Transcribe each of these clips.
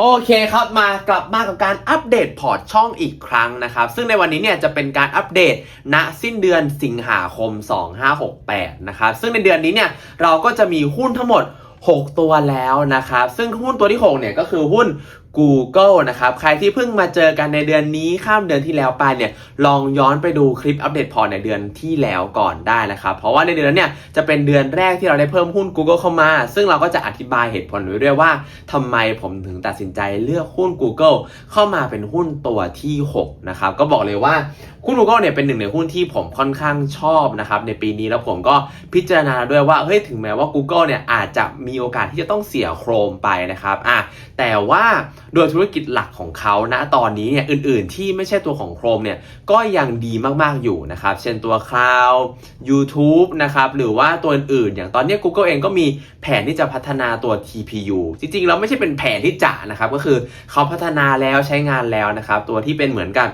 โอเคครับมากลับมากับการอัปเดตพอร์ตช่องอีกครั้งนะครับ ซึ่งในวันนี้เนี่ยจะเป็นการอัปเดตณสิ้นเดือนสิงหาคม 2568 นะครับ ซึ่งในเดือนนี้เนี่ยเราก็จะมีหุ้นทั้งหมด 6 ตัวแล้วนะครับ ซึ่งหุ้นตัวที่ 6 เนี่ยก็คือหุ้น Google นะครับ ใครที่เพิ่งมาเจอกันในเดือนนี้ข้ามเดือนที่แล้วไปเนี่ย ลองย้อนไปดูคลิปอัปเดตพอร์ตในเดือนที่แล้วก่อนได้นะครับ เพราะว่าในเดือนนั้นเนี่ยจะเป็นเดือนแรกที่เราได้เพิ่มหุ้น Google เข้ามา ซึ่งเราก็จะอธิบายเหตุผลไว้ด้วยว่าทำไมผมถึงตัดสินใจเลือกหุ้น Google เข้ามาเป็นหุ้นตัวที่ 6 นะครับ ก็บอกเลยว่า หุ้น Google เนี่ยเป็นหนึ่งในหุ้นที่ผมค่อนข้างชอบนะครับในปีนี้แล้วผมก็พิจารณาด้วยว่าเฮ้ยถึงแม้ว่า Google เนี่ยอาจจะมีโอกาสที่จะต้องเสียโครมไปนะครับอะแต่ว่าโดยธุรกิจหลักของเขาณตอนนี้เนี่ยอื่นๆ ที่ไม่ใช่ตัวของ Chrome เนี่ยก็ยังดีมากๆอยู่นะครับ เช่นตัว Cloud YouTube นะครับหรือว่าตัวอื่นๆ อย่างตอนนี้ Google เองก็มีแผนที่จะพัฒนาตัว TPU จริงๆ แล้วไม่ใช่เป็นแผนที่จะนะครับก็คือเขาพัฒนาแล้วใช้งานแล้วนะครับตัวที่เป็นเหมือนกับ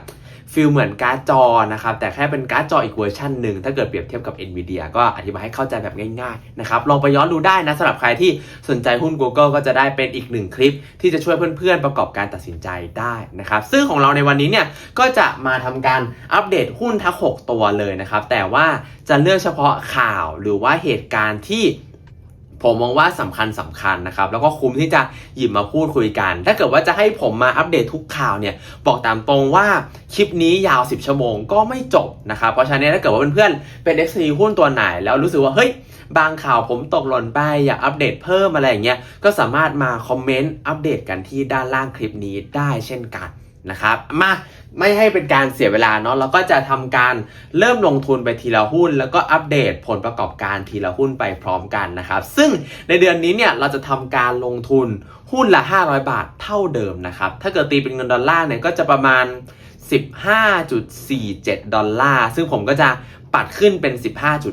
ฟิลเหมือนการ์ดจอนะครับ แต่แค่เป็นการ์ดจออีกเวอร์ชันหนึ่ง ถ้าเกิดเปรียบเทียบกับ NVIDIA ก็อธิบายให้เข้าใจแบบง่ายๆนะครับ ลองไปย้อนดูได้นะสำหรับใครที่สนใจหุ้น Google ก็จะได้เป็นอีกหนึ่งคลิป ที่จะช่วยเพื่อนๆ ประกอบการตัดสินใจได้นะครับ ซึ่งของเราในวันนี้เนี่ยก็จะมาทำการอัปเดตหุ้นทั้ง 6 ตัวเลยนะครับ แต่ว่าจะเลือกเฉพาะข่าวหรือว่าเหตุการณ์ที่ ผมมองว่าสำคัญสำคัญนะครับ แล้วก็คุ้มที่จะหยิบมาพูดคุยกัน ถ้าเกิดว่าจะให้ผมมาอัปเดตทุกข่าวเนี่ย บอกตามตรงว่าคลิปนี้ยาว 10 ชั่วโมงก็ไม่จบนะครับ เพราะฉะนั้นถ้าเกิดว่าเพื่อนๆเป็น FC หุ้นตัวไหน แล้วรู้สึกว่าเฮ้ยบางข่าวผมตกหล่นไปอยากอัปเดตเพิ่มอะไรอย่างเงี้ย ก็สามารถมาคอมเมนต์อัปเดตกันที่ด้านล่างคลิปนี้ได้เช่นกันนะครับ มา ไม่ให้เป็นการเสียเวลาเนาะเราก็จะทำการเริ่มลงทุนไปทีละหุ้น แล้วก็อัปเดตผลประกอบการทีละหุ้นไปพร้อมกันนะครับ ซึ่งในเดือนนี้เนี่ยเราจะทำการลงทุนหุ้นละ 500 บาทเท่าเดิมนะครับ ถ้าเกิดตีเป็นเงินดอลลาร์เนี่ยก็จะประมาณ 15.47 ดอลลาร์ซึ่งผมก็จะปัดขึ้นเป็น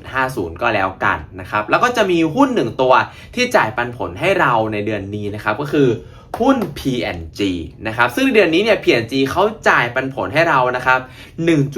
15.50 ก็แล้วกันนะครับ แล้วก็จะมีหุ้น1ตัวที่จ่ายปันผลให้เราในเดือนนี้นะครับ ก็คือ หุ้น P&G นะครับซึ่งในเดือนนี้เนี่ย P&G เขาจ่ายปันผลให้เรานะครับ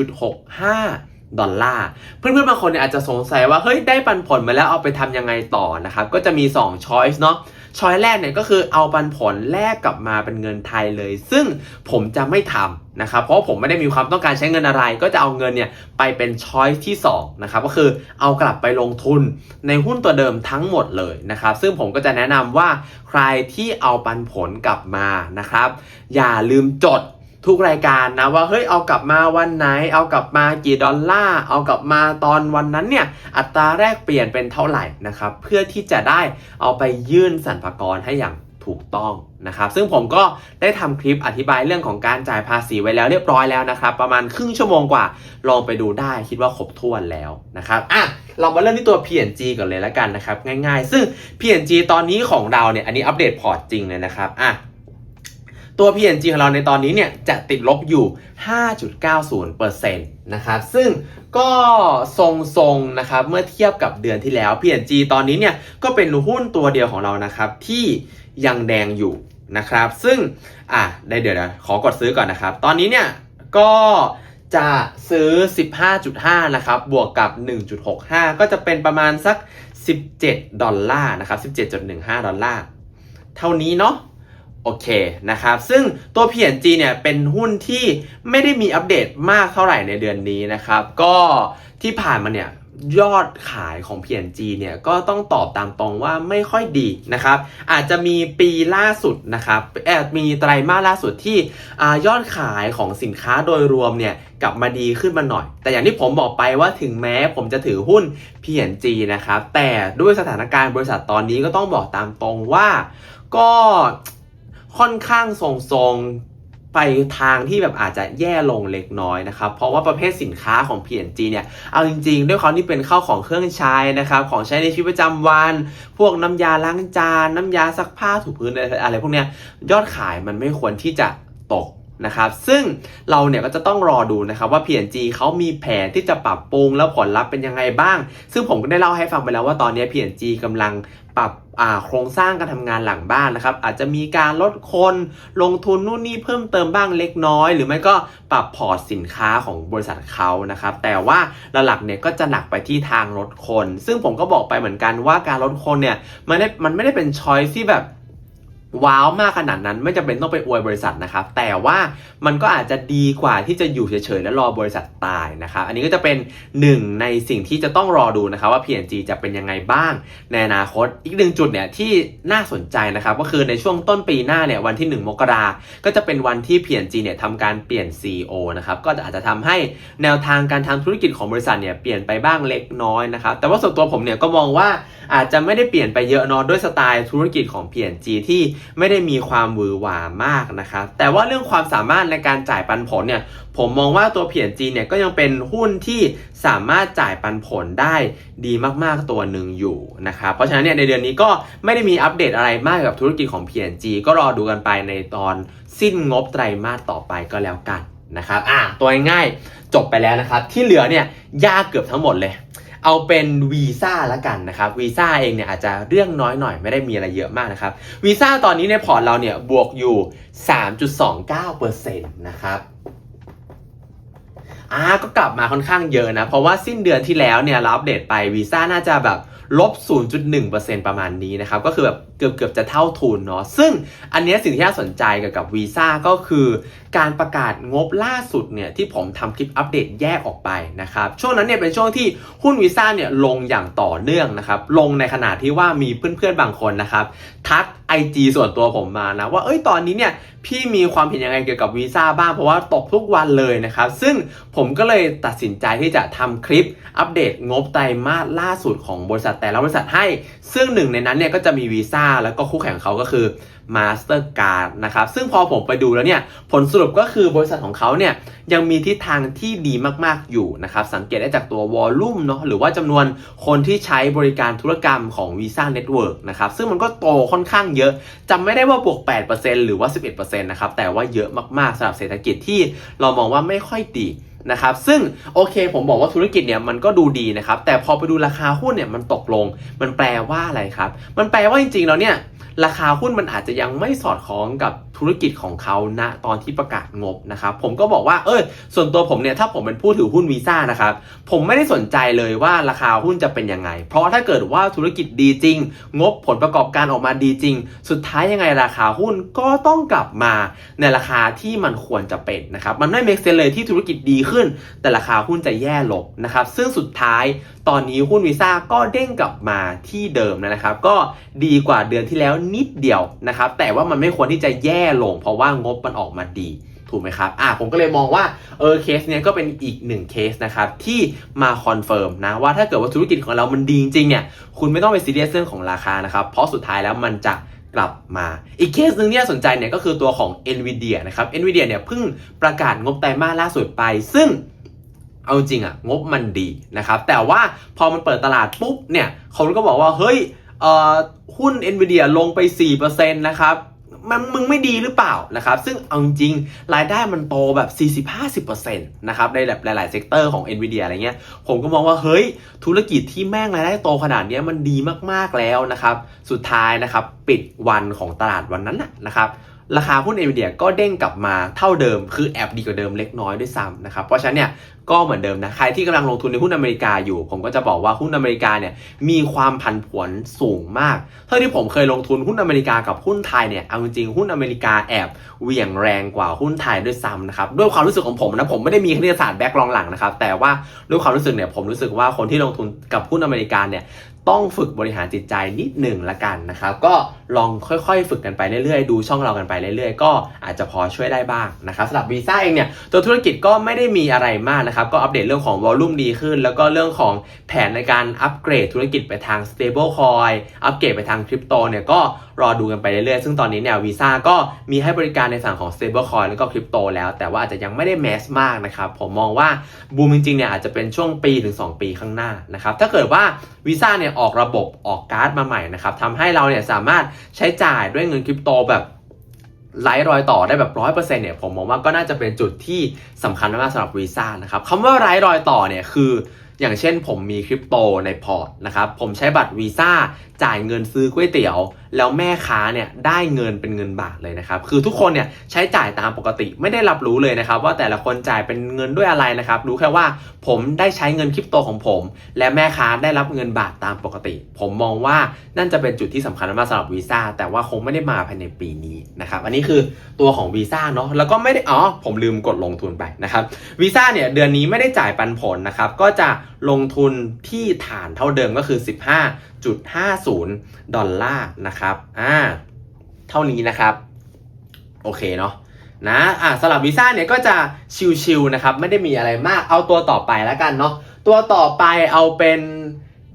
1.65 ดอลลาร์ เพื่อนๆบางคนเนี่ยอาจจะสงสัยว่า เฮ้ย ได้ปันผลมาแล้วเอาไปทำยังไงต่อนะครับ ก็จะมี 2 choice เนาะ ช้อยแรกเนี่ยก็คือเอาปันผลแลกกลับมาเป็นเงินไทยเลย ซึ่งผมจะไม่ทำนะครับเพราะผมไม่ได้มีความต้องการใช้เงินอะไร ก็จะเอาเงินเนี่ยไปเป็นช้อยที่2นะครับก็คือเอากลับไปลงทุนในหุ้นตัวเดิมทั้งหมดเลยนะครับซึ่งผมก็จะแนะนำว่าใครที่เอาปันผลกลับมานะครับอย่าลืมจด ทุกรายการนะว่าเฮ้ยเอากลับมาวันไหน เอากลับมากี่ดอลลาร์เอากลับมาตอนวันนั้นเนี่ยอัตราแรกเปลี่ยนเป็นเท่าไหร่นะครับเพื่อที่จะได้เอาไปยื่นสรรพากรให้อย่างถูกต้องนะครับซึ่งผมก็ได้ทำคลิปอธิบายเรื่องของการจ่ายภาษีไว้แล้วเรียบร้อยแล้วนะครับประมาณครึ่งชั่วโมงกว่า ลองไปดูได้คิดว่าครบถ้วนแล้วนะครับอะเรามาเริ่มที่ตัว PNG ก่อนเลยแล้วกันนะครับง่ายๆ ซึ่ง PNG ตอนนี้ของเราเนี่ยอันนี้อัปเดตพอร์ตจริงเลยนะครับอะ ตัว PNG ของเราในตอนนี้เนี่ยจะติดลบอยู่ 5.90%นะครับ ซึ่งก็ทรงๆนะครับเมื่อเทียบกับเดือนที่แล้ว PNG ตอนนี้เนี่ยก็เป็นหุ้นตัวเดียวของเรานะครับที่ยังแดงอยู่นะครับ ซึ่งอะได้เดี๋ยวนะขอกดซื้อก่อนนะครับ ตอนนี้เนี่ยก็จะซื้อ 15.5 นะครับ บวกกับ 1.65 ก็จะเป็นประมาณสัก 17 ดอลลาร์นะครับ 17.15 ดอลลาร์ เท่านี้เนาะ โอเคนะครับ ซึ่งตัว P&G เนี่ยเป็นหุ้นที่ไม่ได้มีอัปเดตมากเท่าไหร่ในเดือนนี้นะครับ ก็ที่ผ่านมาเนี่ยยอดขายของ P&G เนี่ยก็ต้องตอบตามตรงว่าไม่ค่อยดีนะครับ อาจจะมีปีล่าสุดนะครับแอบมีไตรมาสล่าสุดที่อยอดขายของสินค้าโดยรวมเนี่ยกลับมาดีขึ้นมาหน่อย แต่อย่างที่ผมบอกไปว่าถึงแม้ผมจะถือหุ้น P&G นะครับ แต่ด้วยสถานการณ์บริษัทตอนนี้ก็ต้องบอกตามตรงว่า ก็ ค่อนข้างทรงๆไปทางที่แบบอาจจะแย่ลงเล็กน้อยนะครับ เพราะว่าประเภทสินค้าของ P&G เนี่ย เอาจริงๆ ด้วยความที่เป็นข้าวของเครื่องใช้นะครับ ของใช้ในชีวิตประจำวัน พวกน้ำยาล้างจาน น้ำยาซักผ้าถูพื้นอะไรอะไรพวกเนี้ย ยอดขายมันไม่ควรที่จะตก นะครับซึ่งเราเนี่ยก็จะต้องรอดูนะครับว่า P&G เขามีแผนที่จะปรับปรุงแล้วผลลัพธ์เป็นยังไงบ้าง ซึ่งผมก็ได้เล่าให้ฟังไปแล้วว่าตอนนี้ P&G กำลังปรับโครงสร้างการทำงานหลังบ้านนะครับ อาจจะมีการลดคนลงทุนนู่นนี่เพิ่มเติมบ้างเล็กน้อย หรือไม่ก็ปรับพอร์ตสินค้าของบริษัทเขานะครับ แต่ว่าหลักๆเนี่ยก็จะหนักไปที่ทางลดคน ซึ่งผมก็บอกไปเหมือนกันว่าการลดคนเนี่ยมันไม่มันไม่ได้เป็นช้อยที่แบบ ว้าวมากขนาดนั้นไม่จำเป็นต้องไปอวยบริษัทนะครับ แต่ว่ามันก็อาจจะดีกว่าที่จะอยู่เฉยๆแล้วรอบริษัทตายนะครับ อันนี้ก็จะเป็นหนึ่งในสิ่งที่จะต้องรอดูนะครับว่า P&G จะเป็นยังไงบ้างในอนาคต อีกหนึ่งจุดเนี่ยที่น่าสนใจนะครับ ก็คือในช่วงต้นปีหน้าเนี่ยวันที่ 1 มกราก็จะเป็นวันที่ P&G เนี่ยทำการเปลี่ยน CEO นะครับก็อาจจะทำให้แนวทางการทำธุรกิจของบริษัทเนี่ยเปลี่ยนไปบ้างเล็กน้อยนะครับ แต่ว่าส่วนตัวผมเนี่ยก็มองว่าอาจจะไม่ได้เปลี่ยนไปเยอะนอะด้วยสไตล์ธุรกิจของ P&G ที่ไม่ได้มีความวือหวามากนะครับแต่ว่าเรื่องความสามารถในการจ่ายปันผลเนี่ยผมมองว่าตัว P&G เนี่ยก็ยังเป็นหุ้นที่สามารถจ่ายปันผลได้ดีมากๆตัวหนึ่งอยู่นะครับเพราะฉะนั้นเนี่ยในเดือนนี้ก็ไม่ได้มีอัปเดตอะไรมากกับธุรกิจของ P&G ก็รอดูกันไปในตอนสิ้นงบไตรมาสต่อไปก็แล้วกันนะครับอะตัวง่ายๆจบไปแล้วนะครับ ที่เหลือเนี่ยยากเกือบทั้งหมดเลย เอาเป็นวีซ่าละกันนะครับวีซ่าเองเนี่ยอาจจะเรื่องน้อยหน่อยไม่ได้มีอะไรเยอะมากนะครับวีซ่าตอนนี้ในพอร์ตเราเนี่ยบวกอยู่ 3.29%นะครับอ่าก็กลับมาค่อนข้างเยอะนะ เพราะว่าสิ้นเดือนที่แล้วเนี่ยเราอัปเดตไปวีซ่าน่าจะแบบ ลบ 0.1%ประมาณนี้นะครับ ก็คือแบบเกือบเกือบจะเท่าทุนเนาะ ซึ่งอันนี้สิ่งที่น่าสนใจเกี่ยวกับวีซ่าก็คือการประกาศงบล่าสุดเนี่ยที่ผมทำคลิปอัปเดตแยกออกไปนะครับ ช่วงนั้นเนี่ยเป็นช่วงที่หุ้นวีซ่าเนี่ยลงอย่างต่อเนื่องนะครับ ลงในขณะที่ว่ามีเพื่อนๆบางคนนะครับทัก IG ส่วนตัวผมมานะว่าเอ้ยตอนนี้เนี่ยพี่มีความเห็นยังไงเกี่ยวกับวีซ่าบ้างเพราะว่าตกทุกวันเลยนะครับ ซึ่งผมก็เลยตัดสินใจที่จะทำคลิปอัปเดตงบไตรมาสล่าสุดของบริษัทแต่ละบริษัทให้ ซึ่งหนึ่งในนั้นเนี่ยก็จะมีวีซ่าแล้วก็คู่แข่งของเขาก็คือ Mastercard นะครับ ซึ่งพอผมไปดูแล้วเนี่ยผลสรุปก็คือบริษัทของเขาเนี่ยยังมีทิศทางที่ดีมากๆอยู่นะครับ สังเกตได้จากตัววอลลุ่มเนาะหรือว่าจำนวนคนที่ใช้บริการธุรกรรมของ Visa Network นะครับซึ่งมันก็โตค่อนข้างเยอะจำไม่ได้ว่าบวก 8%หรือว่า 11%นะครับแต่ว่าเยอะมากๆสำหรับเศรษฐกิจที่เรามองว่าไม่ค่อยดีนะครับซึ่งโอเคผมบอกว่าธุรกิจเนี่ยมันก็ดูดีนะครับแต่พอไปดูราคาหุ้นเนี่ยมันตกลง มันแปลว่าอะไรครับ มันแปลว่าจริงๆแล้วเนี่ย ราคาหุ้นมันอาจจะยังไม่สอดคล้องกับธุรกิจของเขาณตอนที่ประกาศงบนะครับผมก็บอกว่าเออส่วนตัวผมเนี่ยถ้าผมเป็นผู้ถือหุ้นวีซ่านะครับผมไม่ได้สนใจเลยว่าราคาหุ้นจะเป็นยังไง เพราะถ้าเกิดว่าธุรกิจดีจริง งบผลประกอบการออกมาดีจริง สุดท้ายยังไงราคาหุ้นก็ต้องกลับมาในราคาที่มันควรจะเป็นนะครับมันไม่เมกเซนเลยที่ธุรกิจดีขึ้น แต่ราคาหุ้นจะแย่ลงนะครับซึ่งสุดท้ายตอนนี้หุ้นวีซ่าก็เด้งกลับมาที่เดิมนะครับก็ดีกว่าเดือนที่แล้วนิดเดียวนะครับ แต่ว่ามันไม่ควรที่จะแย่ลง เพราะว่างบมันออกมาดีถูกไหมครับ อะผมก็เลยมองว่า เออ เคสเนี้ยก็เป็นอีกหนึ่งเคสนะครับ ที่มาคอนเฟิร์มนะว่าถ้าเกิดว่าธุรกิจของเรามันดีจริงเนี่ย คุณไม่ต้องไปซีเรียสเรื่องของราคานะครับ เพราะสุดท้ายแล้วมันจะกลับมา อีกเคสหนึ่งที่น่าสนใจเนี่ยก็คือตัวของ NVIDIA นะครับ NVIDIA เนี่ยเพิ่งประกาศงบไตรมาสล่าสุดไป ซึ่งเอาจริงอะงบมันดีนะครับ แต่ว่าพอมันเปิดตลาดปุ๊บเนี่ยเขาก็บอกว่า เฮ้ย หุ้น NVIDIA ลงไป 4%นะครับมันมึงไม่ดีหรือเปล่านะครับ ซึ่งเอาจริงรายได้มันโตแบบ 40-50%นะครับในแบบหลาย ๆ เซกเตอร์ของ NVIDIA อะไรเงี้ย ผมก็มองว่า เฮ้ย ธุรกิจที่แม่งรายได้โตขนาดเนี้ยมันดีมากๆแล้วนะครับ สุดท้ายนะครับ ปิดวันของตลาดวันนั้นนะนะครับ ราคาหุ้น NVIDIA ก็เด้งกลับมาเท่าเดิม คือแอบดีกว่าเดิมเล็กน้อยด้วยซ้ำนะครับ เพราะฉะนั้นเนี่ยก็เหมือนเดิมนะ ใครที่กำลังลงทุนในหุ้นอเมริกาอยู่ ผมก็จะบอกว่าหุ้นอเมริกาเนี่ยมีความผันผวนสูงมาก เท่าที่ผมเคยลงทุนหุ้นอเมริกากับหุ้นไทยเนี่ย เอาจริงๆหุ้นอเมริกาแอบเหวี่ยงแรงกว่าหุ้นไทยด้วยซ้ำนะครับ ด้วยความรู้สึกของผมนะ ผมไม่ได้มีคณิตศาสตร์แบ็กรองหลังนะครับ แต่ว่าด้วยความรู้สึกเนี่ย ผมรู้สึกว่าคนที่ลงทุนกับหุ้นอเมริกาเนี่ยต้องฝึกบริหารจิตใจนิดหนึ่งละกันนะครับ ก็ ลองค่อยๆ ฝึกกันไปเรื่อยๆ ดูช่องเรากันไปเรื่อยๆ ก็อาจจะพอช่วยได้บ้างนะครับสำหรับวีซ่าเองเนี่ยตัวธุรกิจก็ไม่ได้มีอะไรมากนะครับ ก็อัปเดตเรื่องของวอลลุ่มดีขึ้น แล้วก็เรื่องของแผนในการอัปเกรดธุรกิจไปทาง stable coin อัปเกรดไปทางคริปโตเนี่ยก็รอดูกันไปเรื่อยๆ ซึ่งตอนนี้เนี่ยวีซ่าก็มีให้บริการในฝั่งของ stable coin แล้วก็คริปโตแล้ว แต่ว่าอาจจะยังไม่ได้แมสมากนะครับผมมองว่าบูมจริงๆเนี่ยอาจจะเป็นช่วงปีถึง 2 ปีข้างหน้านะครับถ้าเกิดว่าวีซ่าเนี่ยออกระบบออกการ์ดมาใหม่นะครับทำให้เราเนี่ยสามารถใช้จ่ายด้วยเงินคริปโตแบบไร้รอยต่อได้แบบร้อยเปอร์เซ็นต์เนี่ยผมมองว่าก็น่าจะเป็นจุดที่สำคัญมากสำหรับวีซ่านะครับคำว่าไร้รอยต่อเนี่ยคือ อย่างเช่นผมมีคริปโตในพอร์ตนะครับผมใช้บัตรวีซ่า จ่ายเงินซื้อก๋วยเตี๋ยว แล้วแม่ค้าเนี่ยได้เงินเป็นเงินบาทเลยนะครับ คือทุกคนเนี่ยใช้จ่ายตามปกติไม่ได้รับรู้เลยนะครับ ว่าแต่ละคนจ่ายเป็นเงินด้วยอะไรนะครับ รู้แค่ว่าผมได้ใช้เงินคริปโตของผม และแม่ค้าได้รับเงินบาทตามปกติ ผมมองว่านั่นจะเป็นจุดที่สำคัญมากสำหรับวีซ่าแต่ว่าคงไม่ได้มาภายในปีนี้นะครับ อันนี้คือตัวของวีซ่าเนาะแล้วก็ไม่ได้อ๋อผมลืมกดลงทุนไปนะครับวีซ่าเนี่ยเดือนนี้ไม่ได้จ่ายปันผลนะครับก็จะ ลงทุนที่ฐานเท่าเดิมก็คือ 15.50 ดอลลาร์นะครับ อ่า เท่านี้นะครับ โอเคเนาะนะ อะสำหรับวีซ่าเนี่ยก็จะชิลๆนะครับ ไม่ได้มีอะไรมาก เอาตัวต่อไปแล้วกันเนาะ ตัวต่อไปเอาเป็น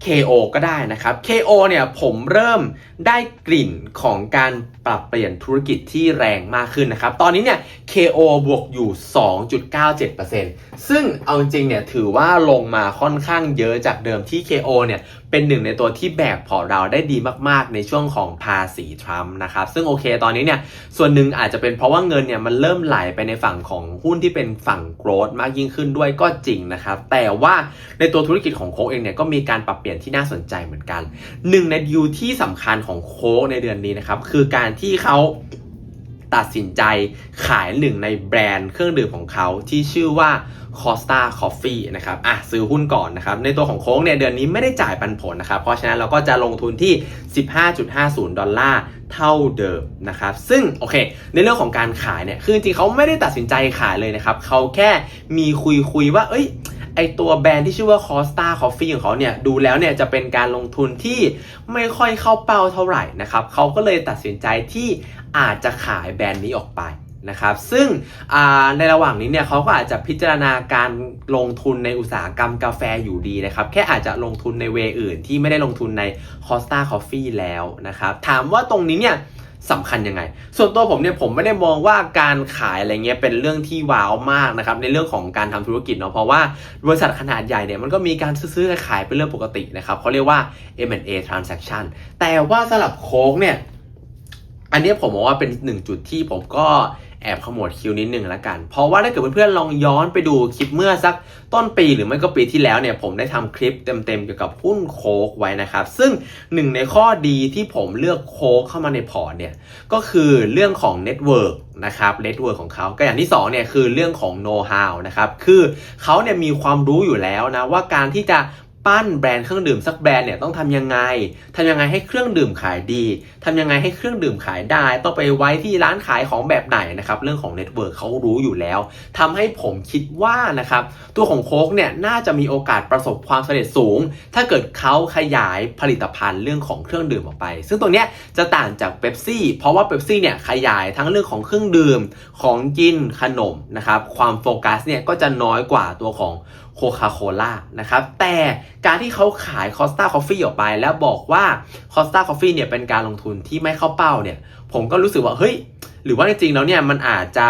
KO ก็ได้นะครับ KO เนี่ยผมเริ่มได้กลิ่นของการ ปรับเปลี่ยนธุรกิจที่แรงมากขึ้นนะครับ ตอนนี้เนี่ย KO บวกอยู่ 2.97%ซึ่งเอาจริงเนี่ยถือว่าลงมาค่อนข้างเยอะจากเดิมที่ KO เนี่ยเป็นหนึ่งในตัวที่แบกพอเราได้ดีมากๆ ในช่วงของภาษีทรัมป์นะครับ ซึ่งโอเคตอนนี้เนี่ยส่วนหนึ่งอาจจะเป็นเพราะว่าเงินเนี่ยมันเริ่มไหลไปในฝั่งของหุ้นที่เป็นฝั่งโกรดมากยิ่งขึ้นด้วยก็จริงนะครับ แต่ว่าในตัวธุรกิจของโค้กเองเนี่ยก็มีการปรับเปลี่ยนที่น่าสนใจเหมือนกันหนึ่งในดิวที่สำคัญของโค้กในเดือนนี้นะครับคือการที่เขาตัดสินใจขายหนึ่งในแบรนด์เครื่องดื่มของเขาที่ชื่อว่า Costa Coffee นะครับอะซื้อหุ้นก่อนนะครับ ในตัวของโค้กเนี่ยเดือนนี้ไม่ได้จ่ายปันผลนะครับ เพราะฉะนั้นเราก็จะลงทุนที่ 15.50 ดอลลาร์เท่าเดิมนะครับ ซึ่งโอเค ในเรื่องของการขายเนี่ย คือจริงๆเขาไม่ได้ตัดสินใจขายเลยนะครับ เขาแค่มีคุยคุยๆว่า เอ้ย ไอตัวแบรนด์ที่ชื่อว่า Costa Coffee ของเขาเนี่ยดูแล้วเนี่ยจะเป็นการลงทุนที่ไม่ค่อยเข้าเป้าเท่าไหร่นะครับเขาก็เลยตัดสินใจที่อาจจะขายแบรนด์นี้ออกไปนะครับซึ่งในระหว่างนี้เนี่ยเขาก็อาจจะพิจารณาการลงทุนในอุตสาหกรรมกาแฟอยู่ดีนะครับแค่อาจจะลงทุนในเวอื่นที่ไม่ได้ลงทุนใน Costa Coffee แล้วนะครับถามว่าตรงนี้เนี่ย สำคัญยังไง ส่วนตัวผมเนี่ยผมไม่ได้มองว่าการขายอะไรเงี้ยเป็นเรื่องที่ว้าวมากนะครับในเรื่องของการทำธุรกิจเนาะเพราะว่าบริษัทขนาดใหญ่เนี่ยมันก็มีการซื้อขายเป็นเรื่องปกตินะครับเขาเรียกว่า M&A transaction แต่ว่าสำหรับโค้กเนี่ยอันนี้ผมมองว่าเป็นหนึ่งจุดที่ผมก็ แอบขมวดคิวนิดนึงละกัน เพราะว่าถ้าเกิดเพื่อนๆลองย้อนไปดูคลิปเมื่อสักต้นปีหรือไม่ก็ปีที่แล้วเนี่ยผมได้ทำคลิปเต็มๆเกี่ยวกับหุ้นโคกไว้นะครับ ซึ่งหนึ่งในข้อดีที่ผมเลือกโคกเข้ามาในพอร์ตเนี่ยก็คือเรื่องของเน็ตเวิร์กนะครับเน็ตเวิร์กของเขาก็อย่างที่2เนี่ยคือเรื่องของโน้ตฮาวนะครับคือเขาเนี่ยมีความรู้อยู่แล้วนะว่าการที่จะ ปั้นแบรนด์เครื่องดื่มสักแบรนด์เนี่ยต้องทำยังไงทำยังไงให้เครื่องดื่มขายดีทำยังไงให้เครื่องดื่มขายได้ ต้องไปไว้ที่ร้านขายของแบบไหนนะครับ เรื่องของเน็ตเวิร์กเขารู้อยู่แล้วทำให้ผมคิดว่านะครับ ตัวของโค้กเนี่ยน่าจะมีโอกาสประสบความสำเร็จสูง ถ้าเกิดเขาขยายผลิตภัณฑ์เรื่องของเครื่องดื่มออกไป ซึ่งตรงเนี้ยจะต่างจากเบปซี่ เพราะว่าเบปซี่เนี่ยขยายทั้งเรื่องของเครื่องดื่ม ของกิน ขนมนะครับ ความโฟกัสเนี่ยก็จะน้อยกว่าตัวของ โคคาโคล่านะครับ แต่การที่เขาขายคอสตาคอฟฟี่ออกไป แล้วบอกว่าคอสตาคอฟฟี่เนี่ยเป็นการลงทุนที่ไม่เข้าเป้าเนี่ย ผมก็รู้สึกว่า เฮ้ย หรือว่าจริงๆแล้วเนี่ยมันอาจจะ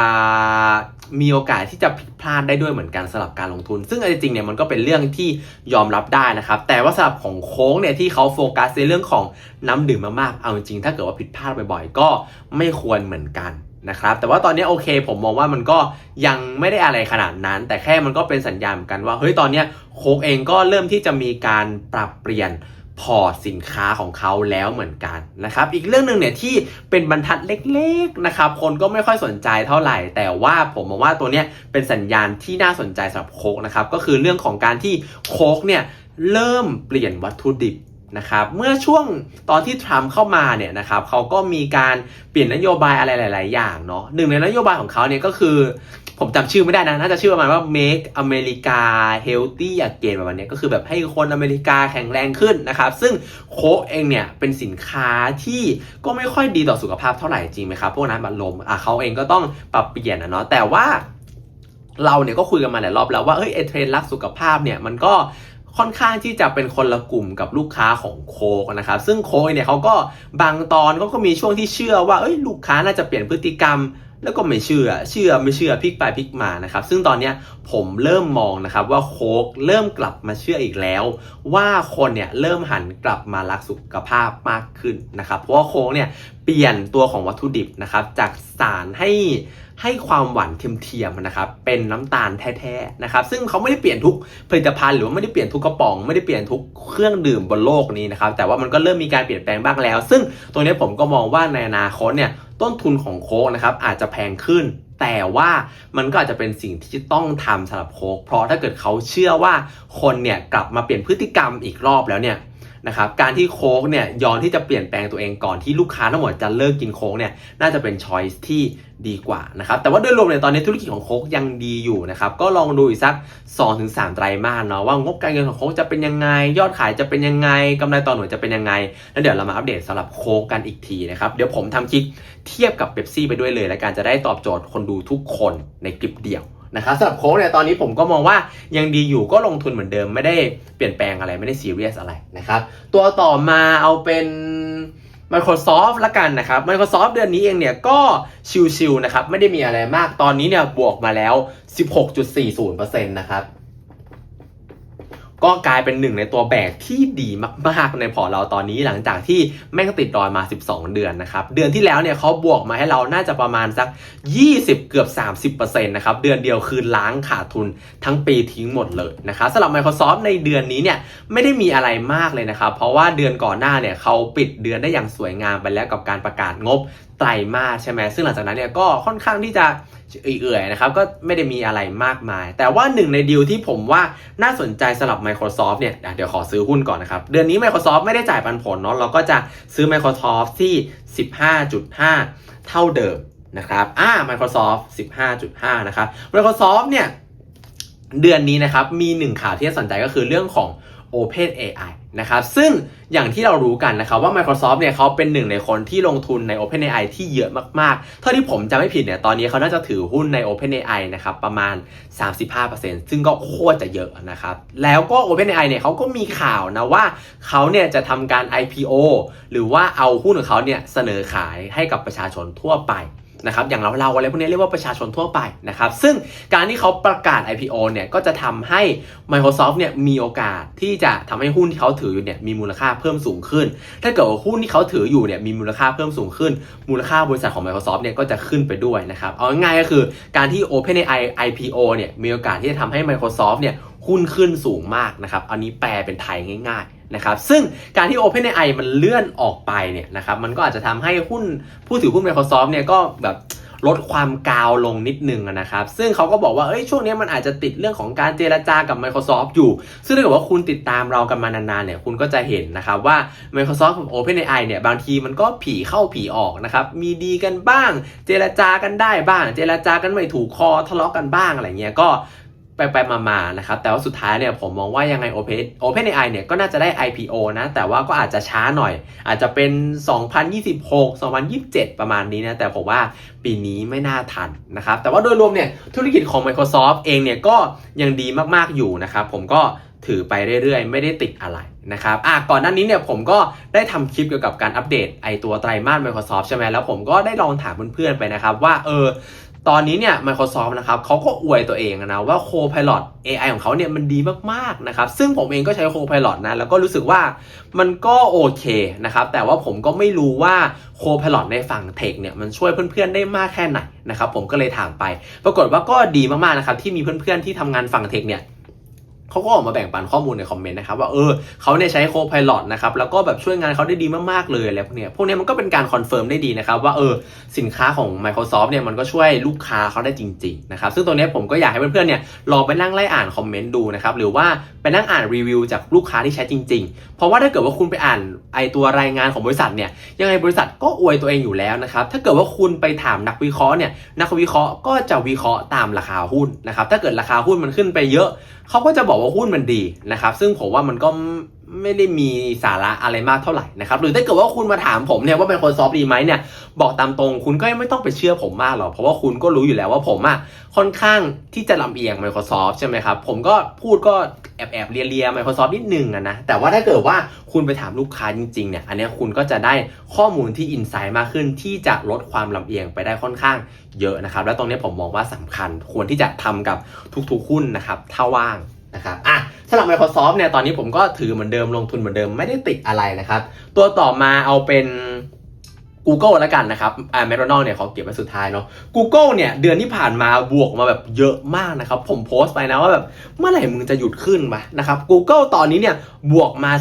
มีโอกาสที่จะผิดพลาดได้ด้วยเหมือนกันสำหรับการลงทุน ซึ่งจริงๆเนี่ยมันก็เป็นเรื่องที่ยอมรับได้นะครับ แต่ว่าสำหรับของโค้งเนี่ยที่เขาโฟกัสในเรื่องของน้ำดื่มมากๆ เอาจริงๆถ้าเกิดว่าผิดพลาดบ่อยๆ ก็ไม่ควรเหมือนกัน นะครับแต่ว่าตอนนี้โอเคผมมองว่ามันก็ยังไม่ได้อะไรขนาดนั้น แต่แค่มันก็เป็นสัญญาณเหมือนกันว่าเฮ้ยตอนนี้โคกเองก็เริ่มที่จะมีการปรับเปลี่ยนพอร์ตสินค้าของเขาแล้วเหมือนกันนะครับอีกเรื่องหนึ่งเนี่ยที่เป็นบรรทัดเล็กๆนะครับคนก็ไม่ค่อยสนใจเท่าไหร่ แต่ว่าผมมองว่าตัวเนี้ยเป็นสัญญาณที่น่าสนใจสำหรับโคกนะครับก็คือเรื่องของการที่โคกเนี่ยเริ่มเปลี่ยนวัตถุดิบ นะครับเมื่อช่วงตอนที่ทรัมป์เข้ามาเนี่ยนะครับเขาก็มีการเปลี่ยนนโยบายอะไรหลาย ๆ อย่างเนาะหนึ่งในนโยบายของเขาเนี่ยก็คือ ผมจำชื่อไม่ได้นะ น่าจะชื่อประมาณว่า make America healthy again ประมาณนี้ก็คือแบบให้คนอเมริกาแข็งแรงขึ้นนะครับ ซึ่งโคเองเนี่ยเป็นสินค้าที่ก็ไม่ค่อยดีต่อสุขภาพเท่าไหร่จริงไหมครับพวกน้ำบัดลมอะเขาเองก็ต้องปรับเปลี่ยนนะเนาะแต่ว่าเราเนี่ยก็คุยกันมาหลายรอบแล้วว่าเอ้ยไอเทรนด์รักสุขภาพเนี่ยมันก็ ค่อนข้างที่จะเป็นคนละกลุ่มกับลูกค้าของโคกนะครับ ซึ่งโคกเนี่ยเขาก็บางตอนเขาก็มีช่วงที่เชื่อว่าเอ้ยลูกค้าน่าจะเปลี่ยนพฤติกรรมแล้วก็ไม่เชื่อ เชื่อไม่เชื่อพลิกไปพลิกมานะครับ ซึ่งตอนนี้ผมเริ่มมองนะครับว่าโคกเริ่มกลับมาเชื่ออีกแล้ว ว่าคนเนี่ยเริ่มหันกลับมารักสุขภาพมากขึ้นนะครับ เพราะว่าโคกเนี่ยเปลี่ยนตัวของวัตถุดิบนะครับจากสารให้ ให้ความหวานเทียมๆนะครับ เป็นน้ำตาลแท้ๆนะครับ ซึ่งเขาไม่ได้เปลี่ยนทุกผลิตภัณฑ์หรือว่าไม่ได้เปลี่ยนทุกกระป๋อง ไม่ได้เปลี่ยนทุกเครื่องดื่มบนโลกนี้นะครับ แต่ว่ามันก็เริ่มมีการเปลี่ยนแปลงบ้างแล้ว ซึ่งตรงนี้ผมก็มองว่าในอนาคตเนี่ยต้นทุนของโค้กนะครับอาจจะแพงขึ้น แต่ว่ามันก็อาจจะเป็นสิ่งที่ต้องทำสำหรับโค้กเพราะถ้าเกิดเขาเชื่อว่าคนเนี่ยกลับมาเปลี่ยนพฤติกรรมอีกรอบแล้วเนี่ย นะครับการที่โค้กเนี่ยยอมที่จะเปลี่ยนแปลงตัวเองก่อนที่ลูกค้าทั้งหมดจะเลิกกินโค้กเนี่ยน่าจะเป็นช้อยส์ที่ดีกว่านะครับแต่ว่าโดยรวมเนี่ยตอนนี้ธุรกิจของโค้กยังดีอยู่นะครับก็ลองดูอีกสัก 2-3 ไตรมาสเนาะว่างบการเงินของโค้กจะเป็นยังไง ยอดขายจะเป็นยังไงกำไรต่อหน่วยจะเป็นยังไง แล้วเดี๋ยวเรามาอัปเดตสำหรับโค้กกันอีกทีนะครับเดี๋ยวผมทำคลิปเทียบกับเบปซี่ไปด้วยเลย และการจะได้ตอบโจทย์คนดูทุกคนในคลิปเดียว นะครับสำหรับโค้กเนี่ยตอนนี้ผมก็มองว่ายังดีอยู่ก็ลงทุนเหมือนเดิมไม่ได้เปลี่ยนแปลงอะไรไม่ได้ซีเรียสอะไรนะครับตัวต่อมาเอาเป็น Microsoft ละกันนะครับ Microsoft เดือนนี้เองเนี่ยก็ชิวๆนะครับไม่ได้มีอะไรมากตอนนี้เนี่ยบวกมาแล้ว 16.40%นะครับ ก็กลายเป็นหนึ่งในตัวแบกที่ดีมากๆ ในพอร์ตเราตอนนี้หลังจากที่แม่งติดดอยมา 12 เดือนนะครับ เดือนที่แล้วเนี่ยเขาบวกมาให้เราน่าจะประมาณสัก 20 เกือบ 30%นะครับ เดือนเดียวคือล้างขาดทุนทั้งปีทิ้งหมดเลยนะครับสำหรับ Microsoft ในเดือนนี้เนี่ยไม่ได้มีอะไรมากเลยนะครับ เพราะว่าเดือนก่อนหน้าเนี่ยเขาปิดเดือนได้อย่างสวยงามไปแล้วกับการประกาศงบ ไตรมาสใช่ไหมซึ่งหลังจากนั้นเนี่ยก็ค่อนข้างที่จะเอื่อยๆนะครับก็ไม่ได้มีอะไรมากมาย แต่ว่าหนึ่งในดีลที่ผมว่าน่าสนใจสำหรับ Microsoft เนี่ยเดี๋ยวขอซื้อหุ้นก่อนนะครับ เดือนนี้ Microsoft ไม่ได้จ่ายปันผลเนาะเราก็จะซื้อ Microsoft ที่ 15.5 เท่าเดิมนะครับอ่า Microsoft 15.5 นะครับ Microsoft เนี่ยเดือนนี้นะครับมีหนึ่งข่าวที่น่าสนใจก็คือเรื่องของ Open AI นะครับซึ่งอย่างที่เรารู้กันนะครับว่า Microsoft เนี่ยเขาเป็นหนึ่งในคนที่ลงทุนใน Open AI ที่เยอะมากๆ เท่าที่ผมจำไม่ผิดเนี่ยตอนนี้เขาน่าจะถือหุ้นใน Open AI นะครับประมาณ 35%ซึ่งก็โคตรจะเยอะนะครับแล้วก็ Open AI เนี่ยเขาก็มีข่าวนะว่าเขาเนี่ยจะทำการ IPO หรือว่าเอาหุ้นของเขาเนี่ยเสนอขายให้กับประชาชนทั่วไป นะครับอย่างเราเราอะไรพวกนี้เรียกว่าประชาชนทั่วไปนะครับซึ่งการที่เขาประกาศ IPO เนี่ยก็จะทำให้ Microsoft เนี่ยมีโอกาสที่จะทำให้หุ้นที่เขาถืออยู่เนี่ยมีมูลค่าเพิ่มสูงขึ้น ถ้าเกิดว่าหุ้นที่เขาถืออยู่เนี่ยมีมูลค่าเพิ่มสูงขึ้น มูลค่าบริษัทของ Microsoft เนี่ยก็จะขึ้นไปด้วยนะครับเอาง่ายก็คือการที่ OpenAI IPO เนี่ยมีโอกาสที่จะทำให้ Microsoft เนี่ยหุ้นขึ้นสูงมากนะครับ อันนี้แปลเป็นไทยง่ายๆ นะครับซึ่งการที่ OpenAI มันเลื่อนออกไปเนี่ยนะครับมันก็อาจจะทำให้หุ้นผู้ถือหุ้น Microsoft เนี่ยก็แบบลดความกาวลงนิดนึงนะครับ ซึ่งเขาก็บอกว่า เอ้ย ช่วงนี้มันอาจจะติดเรื่องของการเจรจากับ Microsoft อยู่ ซึ่งถ้าเกิดว่าคุณติดตามเรากันมานานๆ เนี่ย คุณก็จะเห็นนะครับว่า Microsoft กับ OpenAI เนี่ย บางทีมันก็ผีเข้าผีออกนะครับ มีดีกันบ้าง เจรจากันได้บ้าง เจรจากันไม่ถูกคอ ทะเลาะกันบ้างอะไรเงี้ย ก็ ไปไปมามาๆนะครับ แต่ว่าสุดท้ายเนี่ยผมมองว่ายังไง Open OpenAI เนี่ยก็น่าจะได้ IPO นะ แต่ว่าก็อาจจะช้าหน่อย อาจจะเป็น 2026 2027 ประมาณนี้นะ แต่ผมว่าปีนี้ไม่น่าทันนะครับ แต่ว่าโดยรวมเนี่ยธุรกิจของ Microsoft เองเนี่ยก็ยังดีมากๆอยู่นะครับ ผมก็ถือไปเรื่อยๆ ไม่ได้ติดอะไรนะครับอะก่อนหน้านี้เนี่ยผมก็ได้ทำคลิปเกี่ยวกับการอัปเดตไอตัวไตรมาส Microsoft ใช่ไหมแล้วผมก็ได้ลองถามเพื่อนๆไปนะครับว่าเออ ตอนนี้เนี่ย Microsoft นะครับเขาก็อวยตัวเองนะว่า Copilot AI ของเขาเนี่ยมันดีมากๆนะครับ ซึ่งผมเองก็ใช้ Copilot นะ แล้วก็รู้สึกว่ามันก็โอเคนะครับ แต่ว่าผมก็ไม่รู้ว่า Copilot ในฝั่งเทคเนี่ยมันช่วยเพื่อนๆได้มากแค่ไหนนะครับ ผมก็เลยถามไป ปรากฏว่าก็ดีมากๆนะครับที่มีเพื่อนๆที่ทำงานฝั่งเทคเนี่ย เขาก็ออกมาแบ่งปันข้อมูลในคอมเมนต์นะครับว่าเออเขาเนี่ยใช้โคพาย o t นะครับแล้วก็แบบช่วยงานเขาได้ดีมากๆเลยอะไรพวกเนี้ยพวกเนี้ยมันก็เป็นการคอนเฟิร์มได้ดีนะครับว่าเออสินค้าของ Microsoft เนี่ยมันก็ช่วยลูกค้าเขาได้จริงๆนะครับซึ่งตัวเนี้ยผมก็อยากให้เพื่อนๆเนี่ยลองไปนั่งไล่อ่านคอมเมนต์ดูนะครับหรือว่าไปนั่งอ่านรีวิวจากลูกค้าที่ใช้จริง ๆ เพราะว่าถ้าเกิดว่าคุณไปอ่านไอตัวรายงานของบริษัทเนี่ยยังไงบริษัทก็อวยตัวเองอยู่แล้วนะครับถ้าเกิดว่าคุณไปถามนักวิเคราะห์เนี่ยนักวิเคราะห์ก็จะวิเคราะห์ตามราคาหุ้นนะครับถ้าเกิดราคาหุ้นมันขึ้นไปเยอะเขาก็จะบอกว่าหุ้นมันดีนะครับ ซึ่งผมว่ามันก็ไม่ได้มีสาระอะไรมากเท่าไหร่นะครับหรือถ้าเกิดว่าคุณมาถามผมเนี่ยว่า Microsoft ดีไหมเนี่ยบอกตามตรงคุณก็ไม่ต้องไปเชื่อผมมากหรอกเพราะว่าคุณก็รู้อยู่แล้วว่าผมอะค่อนข้างที่จะลำเอียง Microsoft ใช่ไหมครับผมก็พูดก็แอบแอบเลียเลีย Microsoft นิดนึงอะนะแต่ว่าถ้าเกิดว่าคุณไปถามลูกค้าจริงๆเนี่ยอันนี้คุณก็จะได้ข้อมูลที่อินไซต์มากขึ้น ที่จะลดความลำเอียงไปได้ค่อนข้างเยอะนะครับและตรงนี้ผมมองว่าสำคัญควรที่จะทำกับทุกๆหุ้นนะครับถ้าว่าง นะครับอะสำหรับ Microsoft เนี่ยตอนนี้ผมก็ถือเหมือนเดิมลงทุนเหมือนเดิมไม่ได้ติดอะไรนะครับ ตัวต่อมาเอาเป็น Google แล้วกันนะครับอ่า m c d o n a l d เนี่ยขอเก็บไว้สุดท้ายเนาะ Google เนี่ยเดือนที่ผ่านมาบวกมาแบบเยอะมากนะครับ ผมโพสต์ไปนะว่าแบบเมื่อไหร่มึงจะหยุดขึ้นมานะครับ Google ตอนนี้เนี่ยบวกมา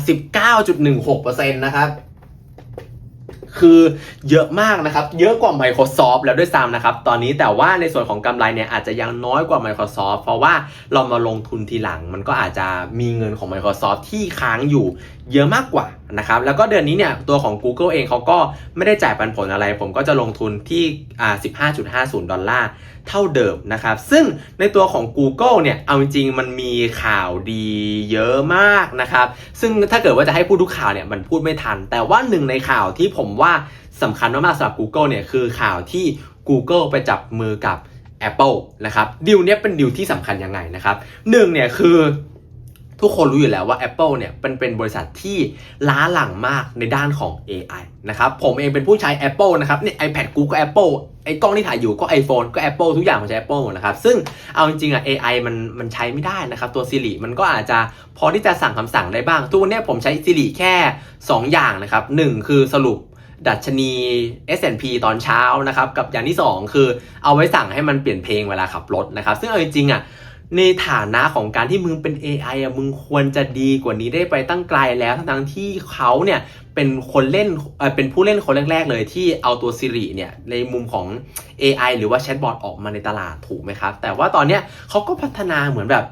19.16%นะครับ คือเยอะมากนะครับ เยอะกว่า Microsoft แล้วด้วยซ้ำนะครับ ตอนนี้แต่ว่าในส่วนของกำไรเนี่ยอาจจะยังน้อยกว่า Microsoft เพราะว่าเรามาลงทุนทีหลัง มันก็อาจจะมีเงินของ Microsoft ที่ค้างอยู่เยอะมากกว่านะครับแล้วก็เดือนนี้เนี่ยตัวของ Google เองเขาก็ไม่ได้จ่ายปันผลอะไร ผมก็จะลงทุนที่อ่า15.50 ดอลลาร์เท่าเดิมนะครับ ซึ่งในตัวของ Google เนี่ยเอาจริงมันมีข่าวดีเยอะมากนะครับ ซึ่งถ้าเกิดว่าจะให้พูดทุกข่าวเนี่ยมันพูดไม่ทัน แต่ว่าหนึ่งในข่าวที่ผมว่าสำคัญมากๆสำหรับ Google เนี่ยคือข่าวที่ Google ไปจับมือกับ Apple นะครับดีลเนี้ยเป็นดีลที่สำคัญยังไงนะครับหนึ่งเนี่ยคือ ทุกคนรู้อยู่แล้วว่า Apple เนี่ยเป็นเป็นบริษัทที่ล้าหลังมากในด้านของ AI นะครับ ผมเองเป็นผู้ใช้ Apple นะครับเนี่ย iPad กูก็ Apple ไอ้กล้องที่ถ่ายอยู่ก็ iPhone ก็ Apple ทุกอย่างผมใช้ Apple หมดนะครับ ซึ่งเอาจริงๆอะ AI มันมันใช้ไม่ได้นะครับ ตัว Siri มันก็อาจจะพอที่จะสั่งคำสั่งได้บ้าง ทุกวันนี้ผมใช้ Siri แค่ 2 อย่างนะครับ 1 คือสรุปดัชนี S&P ตอนเช้านะครับ กับอย่างที่ 2 คือเอาไว้สั่งให้มันเปลี่ยนเพลงเวลาขับรถนะครับ ซึ่งเอาจริงๆอะ ในฐานะของการที่มึงเป็น AI อะมึงควรจะดีกว่านี้ได้ไปตั้งไกลแล้วทั้งที่เขาเนี่ยเป็นคนเล่นเอ่อเป็นผู้เล่นคนแรก ๆ เลยที่เอาตัว Siri เนี่ยในมุมของ AI หรือว่าแชทบอทออกมาในตลาดถูกไหมครับ แต่ว่าตอนเนี้ยเขาก็พัฒนาเหมือนแบบ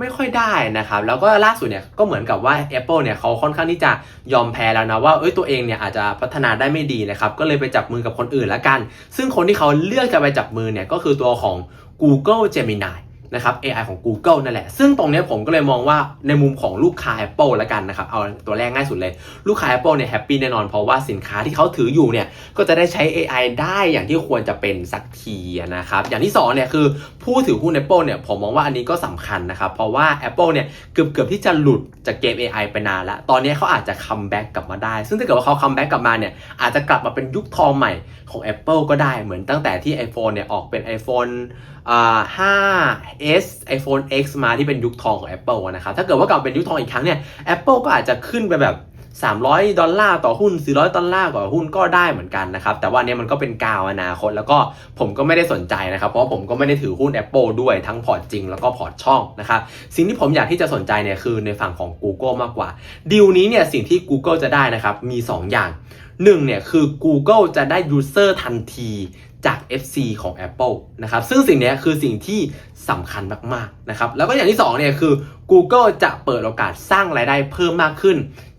ไม่ค่อยได้นะครับ แล้วก็ล่าสุดเนี่ยก็เหมือนกับว่า Apple เนี่ยเขาค่อนข้างที่จะยอมแพ้แล้วนะว่าเอ้ยตัวเองเนี่ยอาจจะพัฒนาได้ไม่ดีนะครับ ก็เลยไปจับมือกับคนอื่นละกัน ซึ่งคนที่เขาเลือกจะไปจับมือเนี่ยก็คือตัวของ Google Gemini นะครับ AI ของ Google นั่นแหละ ซึ่งตรงนี้ผมก็เลยมองว่าในมุมของลูกค้า Apple ละกันนะครับ เอาตัวแรกง่ายสุดเลย ลูกค้า Apple เนี่ยแฮปปี้แน่นอนเพราะว่าสินค้าที่เขาถืออยู่เนี่ยก็จะได้ใช้ AI ได้อย่างที่ควรจะเป็นสักทีนะครับ อย่างที่สองเนี่ยคือผู้ถือหุ้น Apple เนี่ยผมมองว่าอันนี้ก็สำคัญนะครับ เพราะว่า Apple เนี่ยเกือบเกือบที่จะหลุดจากเกม AI ไปนานแล้ว ตอนนี้เขาอาจจะคัมแบ็กกลับมาได้ ซึ่งถ้าเกิดว่าเขาคัมแบ็กกลับมาเนี่ยอาจจะกลับมาเป็นยุคทองใหม่ของ Apple ก็ได้เหมือนตั้งแต่ที่ iPhone เนี่ยออกเป็น iPhone 5s iPhone X มาที่เป็นยุคทองของ Apple นะครับ ถ้าเกิดว่ากลับเป็นยุคทองอีกครั้งเนี่ย Apple ก็อาจจะขึ้นไปแบบ 300 ดอลลาร์ต่อหุ้น 400 ดอลลาร์ต่อหุ้นก็ได้เหมือนกันนะครับ แต่ว่าเนี้ยมันก็เป็นกาวอนาคต แล้วก็ผมก็ไม่ได้สนใจนะครับ เพราะผมก็ไม่ได้ถือหุ้น Apple ด้วยทั้งพอร์ตจริงแล้วก็พอร์ตช่องนะครับ สิ่งที่ผมอยากที่จะสนใจเนี่ยคือในฝั่งของ Google มากกว่า ดีลนี้เนี่ยสิ่งที่ Google จะได้นะครับมี 2 อย่าง1เนี่ยคือ Google จะได้ User ทันที จาก FC ของ Apple นะครับ ซึ่งสิ่งนี้คือสิ่งที่สำคัญมากๆนะครับ แล้วก็อย่างที่2เนี่ยคือ Google จะเปิดโอกาสสร้างรายได้เพิ่มมากขึ้น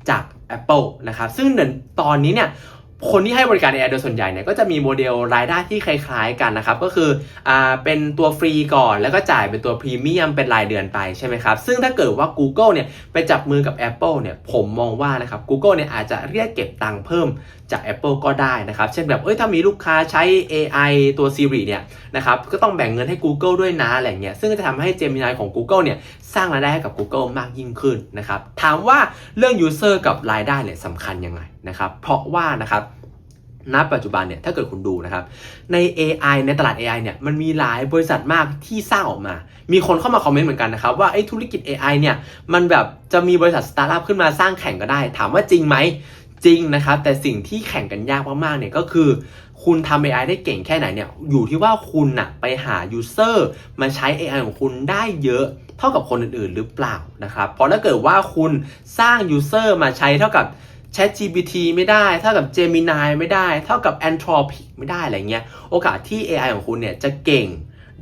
จาก Apple นะครับ ซึ่งตอนนี้เนี่ยคนที่ให้บริการ AI โดยส่วนใหญ่เนี่ยก็จะมีโมเดลรายได้ที่คล้ายๆกันนะครับ ก็คืออ่าเป็นตัวฟรีก่อน แล้วก็จ่ายเป็นตัวพรีเมียมเป็นรายเดือนไปใช่ไหมครับ ซึ่งถ้าเกิดว่า Google เนี่ยไปจับมือกับ Apple เนี่ยผมมองว่านะครับ Google เนี่ยอาจจะเรียกเก็บตังค์เพิ่ม จาก Apple ก็ได้นะครับ เช่นแบบ เอ้ย ถ้ามีลูกค้าใช้ AI ตัว Siri เนี่ยนะครับ ก็ต้องแบ่งเงินให้ Google ด้วยนะอะไรเงี้ย ซึ่งก็จะทำให้ Gemini ของ Google เนี่ย สร้างรายได้ให้กับ Google มากยิ่งขึ้นนะครับ ถามว่าเรื่อง User กับรายได้เนี่ยสำคัญยังไงนะครับ เพราะว่านะครับณปัจจุบันเนี่ยถ้าเกิดคุณดูนะครับใน AI ในตลาด AI เนี่ยมันมีหลายบริษัทมากที่สร้างออกมา มีคนเข้ามาคอมเมนต์เหมือนกันนะครับว่าไอ้ธุรกิจ AI เนี่ยมันแบบจะมีบริษัทสตาร์ทอัพขึ้นมาสร้างแข่งก็ได้ ถามว่าจริงไหม จริงนะครับ แต่สิ่งที่แข่งกันยากมากๆเนี่ยก็คือ คุณทำ AI ได้เก่งแค่ไหนเนี่ยอยู่ที่ว่าคุณน่ะไปหา user มาใช้ AI ของคุณได้เยอะเท่ากับคนอื่นๆหรือเปล่านะครับเพราะถ้าเกิดว่าคุณสร้าง user มาใช้เท่ากับ ChatGPT ไม่ได้ เท่ากับ Gemini ไม่ได้ เท่ากับ Anthropic ไม่ได้อะไรเงี้ย โอกาสที่ AI ของคุณเนี่ยจะเก่ง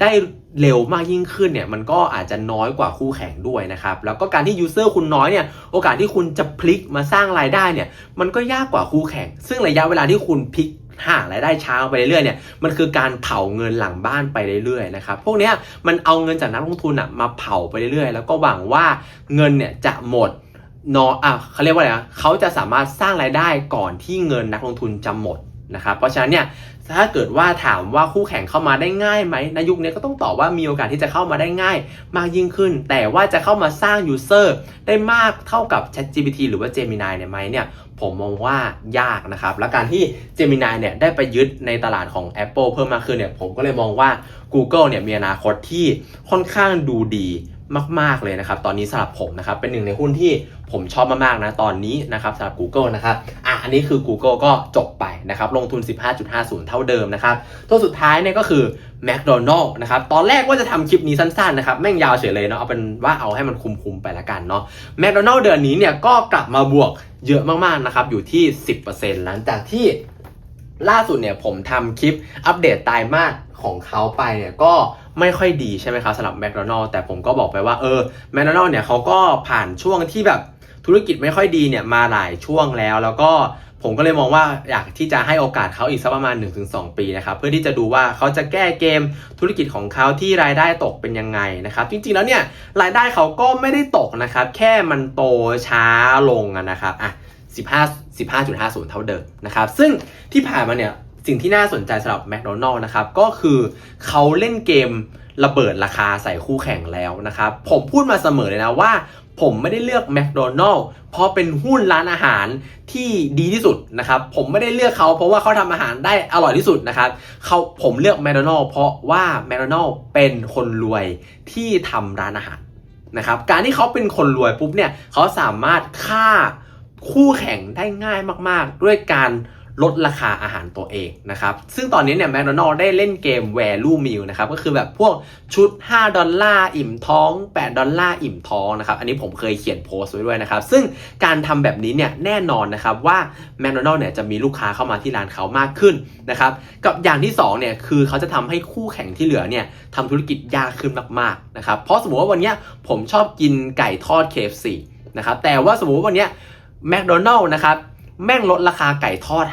ได้ เร็วมากยิ่งขึ้นเนี่ยมันก็อาจจะน้อยกว่าคู่แข่งด้วยนะครับแล้วก็การที่ user คุณน้อยเนี่ยโอกาสที่คุณจะพลิกมาสร้างรายได้เนี่ยมันก็ยากกว่าคู่แข่ง ซึ่งระยะเวลาที่คุณพลิกหารายได้ช้าไปเรื่อยๆเนี่ยมันคือการเผาเงินหลังบ้านไปเรื่อยๆนะครับพวกนี้มันเอาเงินจากนักลงทุนอะมาเผาไปเรื่อยๆ แล้วก็หวังว่าเงินเนี่ยจะหมดนออะเขาเรียกว่าอะไรนะเขาจะสามารถสร้างรายได้ก่อนที่เงินนักลงทุนจะหมดนะครับเพราะฉะนั้นเนี่ย ถ้าเกิดว่าถามว่าคู่แข่งเข้ามาได้ง่ายไหมในยุคนี้ก็ต้องตอบว่ามีโอกาสที่จะเข้ามาได้ง่าย มากยิ่งขึ้น แต่ว่าจะเข้ามาสร้างยูเซอร์ได้มากเท่ากับ ChatGPT หรือว่า Gemini เนี่ยไหมเนี่ยผมมองว่ายากนะครับ และการที่ Gemini เนี่ยได้ไปยึดในตลาดของ Apple เพิ่มมากขึ้นเนี่ยผมก็เลยมองว่า Google เนี่ยมีอนาคตที่ค่อนข้างดูดี มาก ๆ เลยนะครับ ตอนนี้สำหรับผมนะครับ เป็นหนึ่งในหุ้นที่ผมชอบมาก ๆ นะ ตอนนี้นะครับสำหรับ Google นะครับ อะ อันนี้คือ Google ก็จบไปนะครับ ลงทุน 15.50 เท่าเดิมนะครับ ตัวสุดท้ายเนี่ยก็คือ McDonald นะครับ ตอนแรกว่าจะทำคลิปนี้สั้น ๆ นะครับ แม่งยาวเฉยเลยเนาะ เอาเป็นว่าเอาให้มันคุม ๆ ไปละกันเนาะ McDonald เดือนนี้เนี่ยก็กลับมาบวกเยอะมาก ๆ นะครับ อยู่ที่ 10%หลังจากที่ ล่าสุดเนี่ยผมทำคลิปอัปเดตไตรมาสของเขาไปเนี่ยก็ไม่ค่อยดีใช่ไหมครับสำหรับ McDonald แต่ผมก็บอกไปว่าเออ McDonald เนี่ยเขาก็ผ่านช่วงที่แบบธุรกิจไม่ค่อยดีเนี่ยมาหลายช่วงแล้ว แล้วก็ผมก็เลยมองว่าอยากที่จะให้โอกาสเขาอีกสักประมาณ 1-2 ปีนะครับเพื่อที่จะดูว่าเขาจะแก้เกมธุรกิจของเขาที่รายได้ตกเป็นยังไงนะครับจริงๆแล้วเนี่ยรายได้เขาก็ไม่ได้ตกนะครับแค่มันโตช้าลงนะครับอะ 15 15.50 เท่าเดิมนะครับ ซึ่งที่ผ่านมาเนี่ยสิ่งที่น่าสนใจสำหรับ McDonald นะครับก็คือเขาเล่นเกมระเบิดราคาใส่คู่แข่งแล้วนะครับ ผมพูดมาเสมอเลยนะว่า ผมไม่ได้เลือก McDonald เพราะเป็นหุ้นร้านอาหารที่ดีที่สุดนะครับ ผมไม่ได้เลือกเขาเพราะว่าเขาทำอาหารได้อร่อยที่สุดนะครับเขาผมเลือก McDonald เพราะว่า McDonald เป็นคนรวยที่ทำร้านอาหารนะครับ การที่เขาเป็นคนรวยปุ๊บเนี่ยเขาสามารถฆ่า คู่แข่งได้ง่ายมากๆ ด้วยการลดราคาอาหารตัวเองนะครับ ซึ่งตอนนี้เนี่ยแมคโดนัลได้เล่นเกม value meal นะครับ ก็คือแบบพวกชุด 5 ดอลลาร์อิ่มท้อง 8 ดอลลาร์อิ่มท้องนะครับ อันนี้ผมเคยเขียนโพสต์ไว้ด้วยนะครับ ซึ่งการทำแบบนี้เนี่ยแน่นอนนะครับว่าแมคโดนัลเนี่ยจะมีลูกค้าเข้ามาที่ร้านเขามากขึ้นนะครับ กับอย่างที่2เนี่ยคือเขาจะทำให้คู่แข่งที่เหลือเนี่ยทำธุรกิจยากขึ้นมากๆนะครับ เพราะสมมติว่าวันนี้ผมชอบกินไก่ทอด KFC นะครับ แต่ว่าสมมติว่าวันนี้ แมคโดนัลล์นะครับ แม่งลดราคาไก่ทอด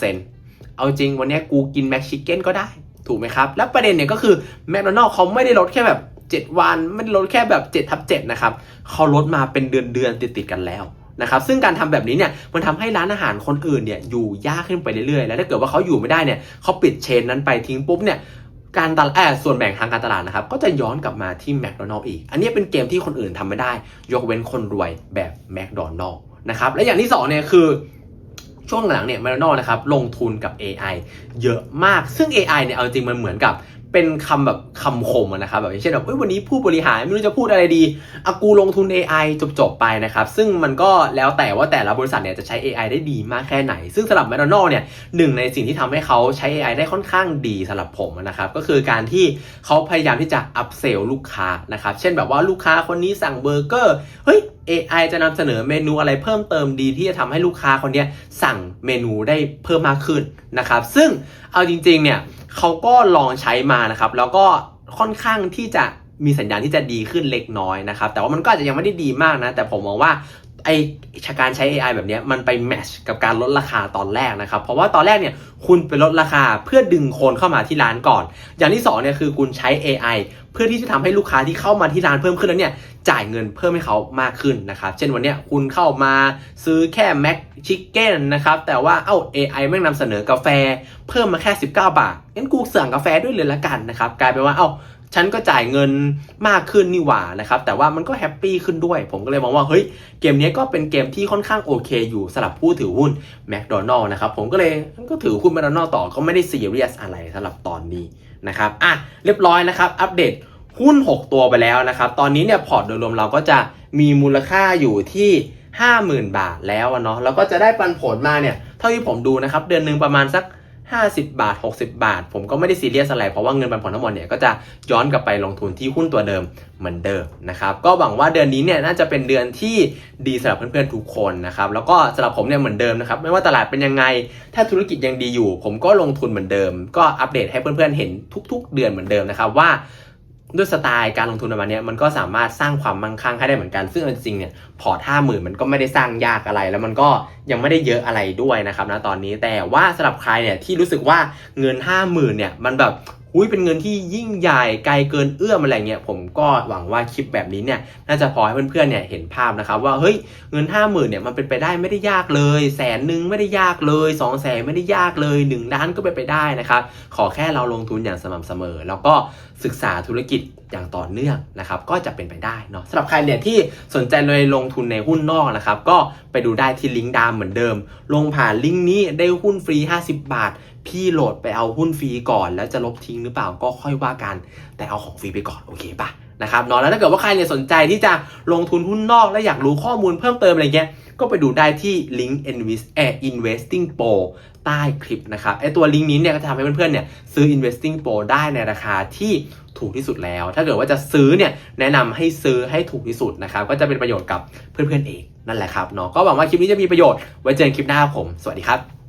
50%เอาจริงวันนี้กูกินแม็กชิคเก้นก็ได้ ถูกไหมครับ แล้วประเด็นเนี่ยก็คือแมคโดนัลล์เขาไม่ได้ลดแค่แบบ 7 วันไม่ได้ลดแค่แบบ7ทับ7นะครับเขาลดมาเป็นเดือนเดือนๆติดๆกันแล้วนะครับซึ่งการทำแบบนี้เนี่ยมันทำให้ร้านอาหารคนอื่นเนี่ยอยู่ยากขึ้นไปเรื่อยๆ แล้วถ้าเกิดว่าเขาอยู่ไม่ได้เนี่ยเขาปิดเชนนั้นไปทิ้งปุ๊บเนี่ยการตลาดส่วนแบ่งทางการตลาดนะครับก็จะย้อนกลับมาที่แมคโดนัลล์อีก อันนี้เป็นเกมที่คนอื่นทำไม่ได้ ยกเว้นคนรวยแบบแมคโดนัลล์ นะครับและอย่างที่สองเนี่ยคือช่วงหลังเนี่ยแมคโนล์นะครับลงทุนกับ AI เยอะมาก ซึ่ง AI เนี่ยเอาจริงมันเหมือนกับเป็นคำแบบคำคมนะครับแบบเช่นแบบวันนี้ผู้บริหารไม่รู้จะพูดอะไรดีอากูลงทุน AI จบๆไปนะครับซึ่งมันก็แล้วแต่ว่าแต่ละบริษัทเนี่ยจะใช้ AI ได้ดีมากแค่ไหน ซึ่งสำหรับแมคโดนัลล์เนี่ยหนึ่งในสิ่งที่ทำให้เขาใช้ AI ได้ค่อนข้างดีสำหรับผมนะครับก็คือการที่เขาพยายามที่จะอัพเซลลูกค้านะครับเช่นแบบว่าลูกค้าคนนี้สั่งเบอร์เกอร์เฮ้ย AI จะนำเสนอเมนูอะไรเพิ่มเติมดีที่จะทำให้ลูกค้าคนเนี้ยสั่งเมนูได้เพิ่มมากขึ้นนะครับ ซึ่งเอาจริงๆเนี่ยเขาก็ลองใช้มานะครับ แล้วก็ค่อนข้างที่จะมีสัญญาณที่จะดีขึ้นเล็กน้อยนะครับ แต่ว่ามันก็อาจจะยังไม่ได้ดีมากนะ แต่ผมมองว่า ไอการใช้ AI แบบนี้มันไปแมชกับการลดราคาตอนแรกนะครับ เพราะว่าตอนแรกเนี่ยคุณไปลดราคาเพื่อดึงคนเข้ามาที่ร้านก่อน อย่างที่สองเนี่ยคือคุณใช้ AI เพื่อที่จะทำให้ลูกค้าที่เข้ามาที่ร้านเพิ่มขึ้นแล้วเนี่ยจ่ายเงินเพิ่มให้เขามากขึ้นนะครับ เช่นวันเนี้ยคุณเข้ามาซื้อแค่แม็กชิคเก้นนะครับ แต่ว่าเอ้า AI แม่งนำเสนอกาแฟ เพิ่มมาแค่ 19 บาทงั้นกูสั่งกาแฟด้วยเลยละกันนะครับ กลายเป็นว่าเอ้า ฉันก็จ่ายเงินมากขึ้นนี่หว่านะครับ แต่ว่ามันก็แฮปปี้ขึ้นด้วย ผมก็เลยมองว่าเฮ้ยเกมนี้ก็เป็นเกมที่ค่อนข้างโอเคอยู่สำหรับผู้ถือหุ้นแมคโดนัลล์นะครับ ผมก็เลยก็ถือหุ้นแมคโดนัลล์ต่อก็ไม่ได้ซีเรียสอะไรสำหรับตอนนี้นะครับอะเรียบร้อยนะครับ อัปเดตหุ้น 6 ตัวไปแล้วนะครับ ตอนนี้เนี่ยพอร์ตโดยรวมเราก็จะมีมูลค่าอยู่ที่ 50,000 บาทแล้วเนาะแล้วก็จะได้ปันผลมาเนี่ยเท่าที่ผมดูนะครับ เดือนหนึ่งประมาณสัก 50 บาท 60 บาท ผมก็ไม่ได้ซีเรียสอะไร เพราะว่าเงินปันผลทั้งหมดเนี่ยก็จะย้อนกลับไปลงทุนที่หุ้นตัวเดิมเหมือนเดิมนะครับ ก็หวังว่าเดือนนี้เนี่ยน่าจะเป็นเดือนที่ดีสำหรับเพื่อนๆทุกคนนะครับ แล้วก็สำหรับผมเนี่ยเหมือนเดิมนะครับ ไม่ว่าตลาดเป็นยังไง ถ้าธุรกิจยังดีอยู่ ผมก็ลงทุนเหมือนเดิม ก็อัปเดตให้เพื่อนๆเห็นทุก ๆ เดือนเหมือนเดิมนะครับว่า ด้วยสไตล์การลงทุนประมาณนี้มันก็สามารถสร้างความมั่งคั่งให้ได้เหมือนกัน ซึ่งเอาจริงๆเนี่ยพอร์ตห้าหมื่นมันก็ไม่ได้สร้างยากอะไร แล้วมันก็ยังไม่ได้เยอะอะไรด้วยนะครับนะตอนนี้แต่ว่าสำหรับใครเนี่ยที่รู้สึกว่าเงินห้าหมื่นเนี่ยมันแบบ อุ้ยเป็นเงินที่ยิ่งใหญ่ไกลเกินเอื้อมอะไรเงี้ยผมก็หวังว่าคลิปแบบนี้เนี่ยน่าจะพอให้เพื่อนๆเนี่ยเห็นภาพนะครับว่าเฮ้ยเงิน 5 0,000เนี่ยมันเป็นไปได้ไม่ได้ยากเลยแสนหนึ่งไม่ได้ยากเลย2 0 0แสนไม่ได้ยากเลย1ล้านก็เป็นไปได้นะครับขอแค่เราลงทุนอย่างสม่ำเสมอ แล้วก็ศึกษาธุรกิจอย่างต่อเนื่องนะครับก็จะเป็นไปได้เนาะสำหรับใครเนี่ยที่สนใจเลยลงทุนในหุ้นนอกนะครับก็ไปดูได้ที่ลิงก์ดามเหมือนเดิม ลงผ่านลิงก์นี้ได้หุ้นฟรี 50 บาท พี่โหลดไปเอาหุ้นฟรีก่อน แล้วจะลบทิ้งหรือเปล่าก็ค่อยว่ากัน แต่เอาของฟรีไปก่อนโอเคปะนะครับเนาะแล้วถ้าเกิดว่าใครเนี่ยสนใจที่จะลงทุนหุ้นนอกและอยากรู้ข้อมูลเพิ่มเติมอะไรเงี้ยก็ไปดูได้ที่ลิงก์ invest เอ่อ investing pro ใต้คลิปนะครับไอตัวลิงก์นี้เนี่ยก็จะทำให้เพื่อนๆเนี่ยซื้อ investing pro ได้ในราคาที่ถูกที่สุดแล้ว ถ้าเกิดว่าจะซื้อเนี่ยแนะนำให้ซื้อให้ถูกที่สุดนะครับก็จะเป็นประโยชน์กับเพื่อนๆเองนั่นแหละครับเนาะก็หวังว่าคลิปนี้จะมีประโยชน์ไว้เจอกันคลิปหน้าครับผม สวัสดีครับ